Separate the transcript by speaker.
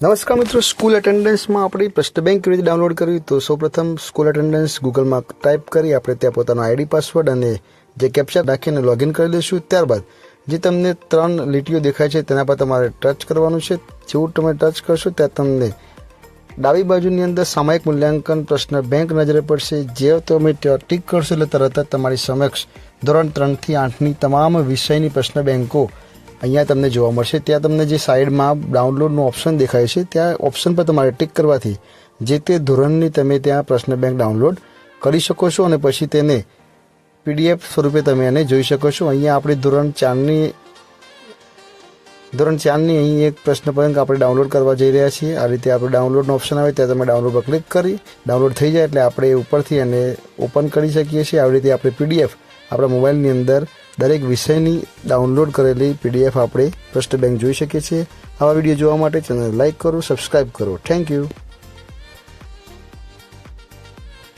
Speaker 1: નમસ્કાર મિત્રો, સ્કૂલ અટેન્ડન્સમાં આપણી પ્રશ્ન બેંક કેવી રીતે ડાઉનલોડ કરવી? તો સૌપ્રથમ સ્કૂલ અટેન્ડન્સ ગૂગલમાં ટાઈપ કરી, આપણે ત્યાં પોતાનો આઈડી પાસવર્ડ અને જે કેપ્ચર નાખીને લોગિન કરી લઈશું. ત્યારબાદ જે તમને ત્રણ લીટીઓ દેખાય છે, તેના પર તમારે ટચ કરવાનું છે. જેવું તમે ટચ કરશો, ત્યાં તમને ડાબી બાજુની અંદર સામાયિક મૂલ્યાંકન પ્રશ્ન બેંક નજરે પડશે. જે તમે ટીક કરશો એટલે તરત જ તમારી સમક્ષ ધોરણ ત્રણથી આઠની તમામ વિષયની પ્રશ્ન બેંકો અહીંયા તમને જોવા મળશે. ત્યાં તમને જે સાઈડમાં ડાઉનલોડનું ઓપ્શન દેખાય છે, ત્યાં ઓપ્શન પર તમારે ટિક કરવાથી જે તે ધોરણની તમે ત્યાં પ્રશ્ન બેંક ડાઉનલોડ કરી શકો છો અને પછી તેને પીડીએફ સ્વરૂપે તમે એને જોઈ શકો છો. અહીંયા આપણે ધોરણ ચારની ધોરણ ચારની અહીં એક પ્રશ્ન બેંક આપણે ડાઉનલોડ કરવા જઈ રહ્યા છીએ. આ રીતે આપણે ડાઉનલોડનો ઓપ્શન આવે ત્યાં તમે ડાઉનલોડ પર ક્લિક કરી, ડાઉનલોડ થઈ જાય એટલે આપણે ઉપરથી એને ઓપન કરી શકીએ છીએ. આવી રીતે આપણે પીડીએફ આપણા મોબાઈલની અંદર દરેક વિષયની ડાઉનલોડ કરેલી પીડીએફ આપણે ટ્રસ્ટ બેંક જોઈ શકીએ છીએ. આવા વીડિયો જોવા માટે ચેનલ લાઇક કરો સબસ્ક્રાઈબ કરો. Thank you